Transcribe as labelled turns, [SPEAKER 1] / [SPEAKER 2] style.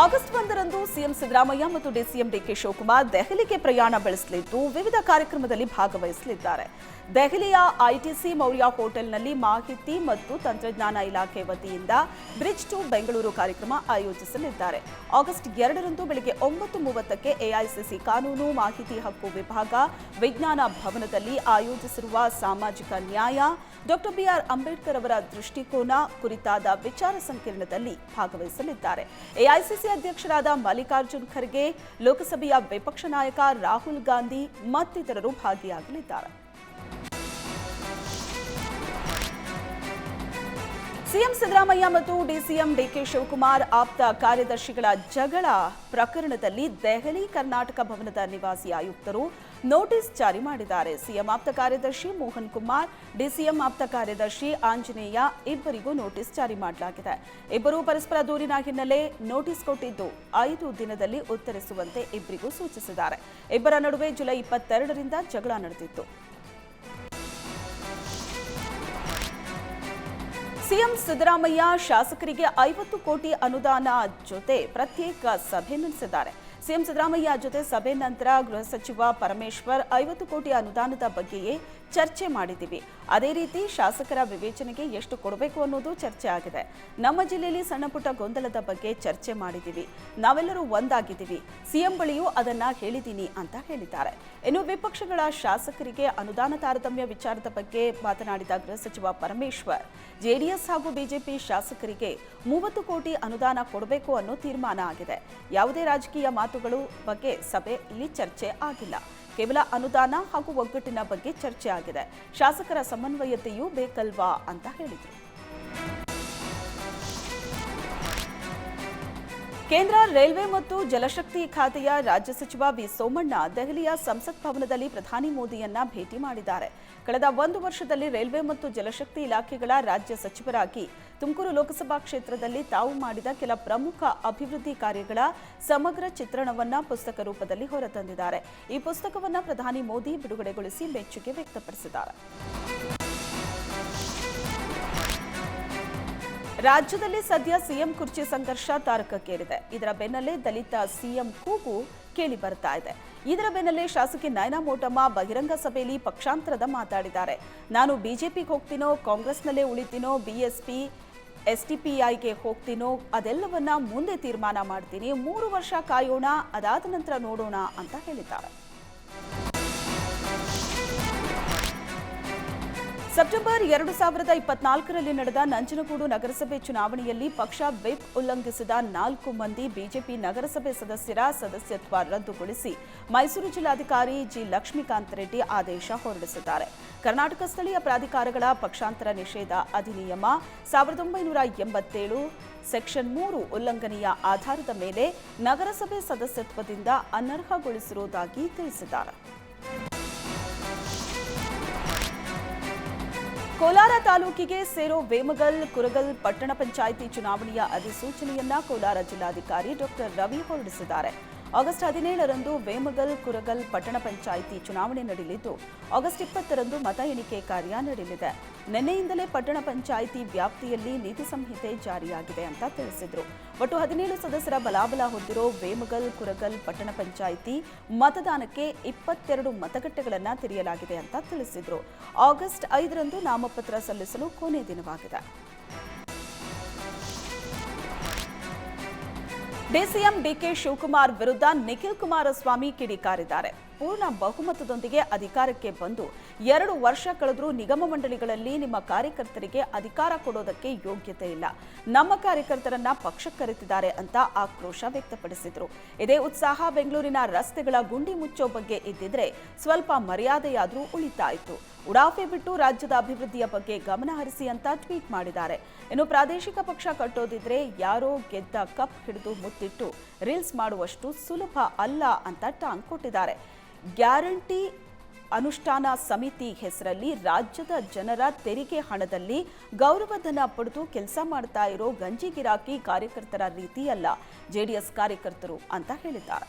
[SPEAKER 1] August ಒಂದರಂದು CM Siddaramaiah ಮತ್ತು DCM DK Shivakumar ದೆಹಲಿಗೆ ಪ್ರಯಾಣ ಬೆಳೆಸಲಿದ್ದು ವಿವಿಧ ಕಾರ್ಯಕ್ರಮದಲ್ಲಿ ಭಾಗವಹಿಸಲಿದ್ದಾರೆ. ದೆಹಲಿಯ ಐಟಿಸಿ ಮೌರ್ಯ ಹೋಟೆಲ್ನಲ್ಲಿ ಮಾಹಿತಿ ಮತ್ತು ತಂತ್ರಜ್ಞಾನ ಇಲಾಖೆ ವತಿಯಿಂದ ಬ್ರಿಡ್ಜ್ ಟು ಬೆಂಗಳೂರು ಕಾರ್ಯಕ್ರಮ ಆಯೋಜಿಸಲಿದ್ದಾರೆ. ಆಗಸ್ಟ್ ಎರಡರಂದು ಬೆಳಗ್ಗೆ ಒಂಬತ್ತು ಮೂವತ್ತಕ್ಕೆ ಎಐಸಿಸಿ ಕಾನೂನು ಮಾಹಿತಿ ಹಕ್ಕು ವಿಭಾಗ ವಿಜ್ಞಾನ ಭವನದಲ್ಲಿ ಆಯೋಜಿಸಿರುವ ಸಾಮಾಜಿಕ ನ್ಯಾಯ, ಡಾಕ್ಟರ್ ಬಿಆರ್ ಅಂಬೇಡ್ಕರ್ ಅವರ ದೃಷ್ಟಿಕೋನ ಕುರಿತಾದ ವಿಚಾರ ಸಂಕಿರಣದಲ್ಲಿ ಭಾಗವಹಿಸಲಿದ್ದಾರೆ. ಎಐಸಿಸಿ ಅಧ್ಯಕ್ಷರಾದ ಮಲ್ಲಿಕಾರ್ಜುನ್ ಖರ್ಗೆ, ಲೋಕಸಭೆಯ ವಿಪಕ್ಷ ನಾಯಕ ರಾಹುಲ್ ಗಾಂಧಿ ಮತ್ತಿತರರು ಭಾಗಿಯಾಗಲಿದ್ದಾರೆ. ಸಿಎಂ ಸಿದ್ದರಾಮಯ್ಯ ಮತ್ತು ಡಿಸಿಎಂ ಡಿಕೆ ಶಿವಕುಮಾರ್ ಆಪ್ತ ಕಾರ್ಯದರ್ಶಿಗಳ ಜಗಳ ಪ್ರಕರಣದಲ್ಲಿ ದೆಹಲಿ, ಕರ್ನಾಟಕ ಭವನದ ನಿವಾಸಿ ಆಯುಕ್ತರು ನೋಟಿಸ್ ಜಾರಿ ಮಾಡಿದ್ದಾರೆ. ಸಿಎಂ ಆಪ್ತ ಕಾರ್ಯದರ್ಶಿ ಮೋಹನ್ ಕುಮಾರ್, ಡಿಸಿಎಂ ಆಪ್ತ ಕಾರ್ಯದರ್ಶಿ ಆಂಜನೇಯ ಇಬ್ಬರಿಗೂ ನೋಟಿಸ್ ಜಾರಿ ಮಾಡಲಾಗಿದೆ. ಇಬ್ಬರು ಪರಸ್ಪರ ದೂರಿನ ಹಿನ್ನೆಲೆ ನೋಟಿಸ್ ಕೊಟ್ಟಿದ್ದು ಐದು ದಿನದಲ್ಲಿ ಉತ್ತರಿಸುವಂತೆ ಇಬ್ಬರಿಗೂ ಸೂಚಿಸಿದ್ದಾರೆ. ಇಬ್ಬರ ನಡುವೆ ಜುಲೈ ಇಪ್ಪತ್ತೆರಡರಿಂದ ಜಗಳ ನಡೆದಿತ್ತು. ಸಿಎಂ ಸಿದ್ದರಾಮಯ್ಯ ಶಾಸಕರಿಗೆ ಐವತ್ತು ಕೋಟಿ ಅನುದಾನ ಜೊತೆ ಪ್ರತ್ಯೇಕ ಸಭೆ ನಡೆಸಿದ್ದಾರೆ. ಸಿಎಂ ಸಿದ್ದರಾಮಯ್ಯ ಜೊತೆ ಸಭೆ ನಂತರ ಗೃಹ ಸಚಿವ ಪರಮೇಶ್ವರ್ ಐವತ್ತು ಕೋಟಿ ಅನುದಾನದ ಬಗ್ಗೆಯೇ ಚರ್ಚೆ ಮಾಡಿದ್ದೀವಿ. ಅದೇ ರೀತಿ ಶಾಸಕರ ವಿವೇಚನೆಗೆ ಎಷ್ಟು ಕೊಡಬೇಕು ಅನ್ನೋದು ಚರ್ಚೆ ಆಗಿದೆ. ನಮ್ಮ ಜಿಲ್ಲೆಯಲ್ಲಿ ಸಣ್ಣ ಪುಟ್ಟ ಗೊಂದಲದ ಬಗ್ಗೆ ಚರ್ಚೆ ಮಾಡಿದ್ದೀವಿ. ನಾವೆಲ್ಲರೂ ಒಂದಾಗಿದ್ದೀವಿ. ಸಿಎಂ ಬಳಿಯೂ ಅದನ್ನ ಹೇಳಿದ್ದೀನಿ ಅಂತ ಹೇಳಿದ್ದಾರೆ. ಇನ್ನು ವಿಪಕ್ಷಗಳ ಶಾಸಕರಿಗೆ ಅನುದಾನ ತಾರತಮ್ಯ ವಿಚಾರದ ಬಗ್ಗೆ ಮಾತನಾಡಿದ ಗೃಹ ಸಚಿವ ಪರಮೇಶ್ವರ್, ಜೆಡಿಎಸ್ ಹಾಗೂ ಬಿಜೆಪಿ ಶಾಸಕರಿಗೆ ಮೂವತ್ತು ಕೋಟಿ ಅನುದಾನ ಕೊಡಬೇಕು ಅನ್ನೋ ತೀರ್ಮಾನ ಆಗಿದೆ. ಯಾವುದೇ ರಾಜಕೀಯ ಮಾತುಗಳು ಬಗ್ಗೆ ಸಭೆಯಲ್ಲಿ ಚರ್ಚೆ ಆಗಿಲ್ಲ. ಕೇವಲ ಅನುದಾನ ಹಾಗೂ ಒಗ್ಗಟ್ಟಿನ ಬಗ್ಗೆ ಚರ್ಚೆ ಆಗಿದೆ. ಶಾಸಕರ ಸಮನ್ವಯತೆಯೂ ಬೇಕಲ್ವಾ ಅಂತ ಹೇಳಿದರು. ಕೇಂದ್ರ ರೈಲ್ವೆ ಮತ್ತು ಜಲಶಕ್ತಿ ಖಾತೆಯ ರಾಜ್ಯ ಸಚಿವ ವಿ ಸೋಮಣ್ಣ ದೆಹಲಿಯ ಸಂಸತ್ ಭವನದಲ್ಲಿ ಪ್ರಧಾನಿ ಮೋದಿಯನ್ನ ಭೇಟಿ ಮಾಡಿದ್ದಾರೆ. ಕಳೆದ ಒಂದು ವರ್ಷದಲ್ಲಿ ರೈಲ್ವೆ ಮತ್ತು ಜಲಶಕ್ತಿ ಇಲಾಖೆಗಳ ರಾಜ್ಯ ಸಚಿವರಾಗಿ ತುಮಕೂರು ಲೋಕಸಭಾ ಕ್ಷೇತ್ರದಲ್ಲಿ ತಾವು ಮಾಡಿದ ಕೆಲ ಪ್ರಮುಖ ಅಭಿವೃದ್ಧಿ ಕಾರ್ಯಗಳ ಸಮಗ್ರ ಚಿತ್ರಣವನ್ನ ಪುಸ್ತಕ ರೂಪದಲ್ಲಿ ಹೊರತಂದಿದ್ದಾರೆ. ಈ ಪುಸ್ತಕವನ್ನ ಪ್ರಧಾನಿ ಮೋದಿ ಬಿಡುಗಡೆಗೊಳಿಸಿ ಮೆಚ್ಚುಗೆ ವ್ಯಕ್ತಪಡಿಸಿದ್ದಾರೆ. ರಾಜ್ಯದಲ್ಲಿ ಸದ್ಯ ಸಿಎಂ ಕುರ್ಚಿ ಸಂಘರ್ಷ ತಾರಕಕ್ಕೇರಿದೆ. ಇದರ ಬೆನ್ನಲ್ಲೇ ದಲಿತ ಸಿಎಂ ಕೂಗು ಕೇಳಿ ಬರ್ತಾ ಇದೆ. ಇದರ ಬೆನ್ನಲ್ಲೇ ಶಾಸಕಿ ನಯನಾ ಮೋಟಮ್ಮ ಬಹಿರಂಗ ಸಭೆಯಲ್ಲಿ ಪಕ್ಷಾಂತರದ ಮಾತಾಡಿದ್ದಾರೆ. ನಾನು ಬಿಜೆಪಿಗೆ ಹೋಗ್ತೀನೋ, ಕಾಂಗ್ರೆಸ್ನಲ್ಲೇ ಉಳಿತೀನೋ, ಬಿಎಸ್ಪಿ ಎಸ್ಟಿಪಿಐಗೆ ಹೋಗ್ತೀನೋ, ಅದೆಲ್ಲವನ್ನ ಮುಂದೆ ತೀರ್ಮಾನ ಮಾಡ್ತೀನಿ. ಮೂರು ವರ್ಷ ಕಾಯೋಣ, ಅದಾದ ನಂತರ ನೋಡೋಣ ಅಂತ ಹೇಳಿದ್ದಾರೆ. ಸೆಪ್ಟೆಂಬರ್ ಎರಡು ಸಾವಿರದ ಇಪ್ಪತ್ನಾಲ್ಕರಲ್ಲಿ ನಡೆದ ನಂಜನಗೂಡು ನಗರಸಭೆ ಚುನಾವಣೆಯಲ್ಲಿ ಪಕ್ಷ ವಿಪ್ ಉಲ್ಲಂಘಿಸಿದ ನಾಲ್ಕು ಮಂದಿ ಬಿಜೆಪಿ ನಗರಸಭೆ ಸದಸ್ಯರ ಸದಸ್ಯತ್ವ ರದ್ದುಗೊಳಿಸಿ ಮೈಸೂರು ಜಿಲ್ಲಾಧಿಕಾರಿ ಜಿ ಲಕ್ಷ್ಮೀಕಾಂತ್ ರೆಡ್ಡಿ ಆದೇಶ ಹೊರಡಿಸಿದ್ದಾರೆ. ಕರ್ನಾಟಕ ಸ್ಥಳೀಯ ಪ್ರಾಧಿಕಾರಗಳ ಪಕ್ಷಾಂತರ ನಿಷೇಧ ಅಧಿನಿಯಮ ಸಾವಿರದ ಒಂಬೈನೂರ ಎಂಬತ್ತೇಳು, ಸೆಕ್ಷನ್ ಮೂರು ಉಲ್ಲಂಘನೆಯ ಆಧಾರದ ಮೇಲೆ ನಗರಸಭೆ ಸದಸ್ಯತ್ವದಿಂದ ಅನರ್ಹಗೊಳಿಸಿರುವುದಾಗಿ ತಿಳಿಸಿದ್ದಾರೆ. ಕೋಲಾರ ತಾಲೂಕಿಗೆ ಸೇರೋ ವೇಮಗಲ್ ಕುರಗಲ್ ಪಟ್ಟಣ ಪಂಚಾಯಿತಿ ಚುನಾವಣೆಯ ಅಧಿಸೂಚನೆಯನ್ನ ಕೋಲಾರ ಜಿಲ್ಲಾಧಿಕಾರಿ ಡಾಕ್ಟರ್ ರವಿ ಹೊರಡಿಸಿದ್ದಾರೆ. ಆಗಸ್ಟ್ ಹದಿನೇಳರಂದು ವೇಮಗಲ್ ಕುರಗಲ್ ಪಟ್ಟಣ ಪಂಚಾಯಿತಿ ಚುನಾವಣೆ ನಡೆಯಲಿದ್ದು, ಆಗಸ್ಟ್ ಇಪ್ಪತ್ತರಂದು ಮತ ಎಣಿಕೆ ಕಾರ್ಯ ನಡೆಯಲಿದೆ. ನಿನ್ನೆಯಿಂದಲೇ ಪಟ್ಟಣ ಪಂಚಾಯಿತಿ ವ್ಯಾಪ್ತಿಯಲ್ಲಿ ನೀತಿ ಸಂಹಿತೆ ಜಾರಿಯಾಗಿದೆ ಅಂತ ತಿಳಿಸಿದ್ರು. ಒಟ್ಟು ಹದಿನೇಳು ಸದಸ್ಯರ ಬಲಾಬಲ ಹೊಂದಿರೋ ವೇಮಗಲ್ ಕುರಗಲ್ ಪಟ್ಟಣ ಪಂಚಾಯಿತಿ ಮತದಾನಕ್ಕೆ ಇಪ್ಪತ್ತೆರಡು ಮತಗಟ್ಟೆಗಳನ್ನು ತೆರೆಯಲಾಗಿದೆ ಅಂತ ತಿಳಿಸಿದ್ರು. ಆಗಸ್ಟ್ ಐದರಂದು ನಾಮಪತ್ರ ಸಲ್ಲಿಸಲು ಕೊನೆ ದಿನವಾಗಿದೆ. ಡಿಸಿಎಂ ಡಿಕೆ ಶಿವಕುಮಾರ್ ವಿರುದ್ಧ ನಿಖಿಲ್ ಕುಮಾರಸ್ವಾಮಿ ಕಿಡಿಕಾರಿದ್ದಾರೆ. ಪೂರ್ಣ ಬಹುಮತದೊಂದಿಗೆ ಅಧಿಕಾರಕ್ಕೆ ಬಂದು ಎರಡು ವರ್ಷ ಕಳೆದರೂ ನಿಗಮ ಮಂಡಳಿಗಳಲ್ಲಿ ನಿಮ್ಮ ಕಾರ್ಯಕರ್ತರಿಗೆ ಅಧಿಕಾರ ಕೊಡೋದಕ್ಕೆ ಯೋಗ್ಯತೆ ಇಲ್ಲ. ನಮ್ಮ ಕಾರ್ಯಕರ್ತರನ್ನ ಪಕ್ಷ ಕರೆತಿದ್ದಾರೆ ಅಂತ ಆಕ್ರೋಶ ವ್ಯಕ್ತಪಡಿಸಿದ್ರು. ಇದೇ ಉತ್ಸಾಹ ಬೆಂಗಳೂರಿನ ರಸ್ತೆಗಳ ಗುಂಡಿ ಮುಚ್ಚೋ ಬಗ್ಗೆ ಇದ್ದಿದ್ರೆ ಸ್ವಲ್ಪ ಮರ್ಯಾದೆಯಾದರೂ ಉಳಿತಾಯಿತು. ಉಡಾಫೆ ಬಿಟ್ಟು ರಾಜ್ಯದ ಅಭಿವೃದ್ಧಿಯ ಬಗ್ಗೆ ಗಮನ ಹರಿಸಿ ಅಂತ ಟ್ವೀಟ್ ಮಾಡಿದ್ದಾರೆ. ಇನ್ನು ಪ್ರಾದೇಶಿಕ ಪಕ್ಷ ಕಟ್ಟೋದಿದ್ರೆ ಯಾರೋ ಗೆದ್ದ ಕಪ್ ಹಿಡಿದು ಮುತ್ತಿಟ್ಟು ರೀಲ್ಸ್ ಮಾಡುವಷ್ಟು ಸುಲಭ ಅಲ್ಲ ಅಂತ ಟಾಂಗ್ ಕೊಟ್ಟಿದ್ದಾರೆ. ಗ್ಯಾರಂಟಿ ಅನುಷ್ಠಾನ ಸಮಿತಿ ಹೆಸರಲ್ಲಿ ರಾಜ್ಯದ ಜನರ ತೆರಿಗೆ ಹಣದಲ್ಲಿ ಗೌರವಧನ ಪಡೆದು ಕೆಲಸ ಮಾಡ್ತಾ ಇರೋ ಗಂಜಿ ಗಿರಾಕಿ ಕಾರ್ಯಕರ್ತರ ರೀತಿಯಲ್ಲ ಜೆಡಿಎಸ್ ಕಾರ್ಯಕರ್ತರು ಅಂತ ಹೇಳಿದ್ದಾರೆ.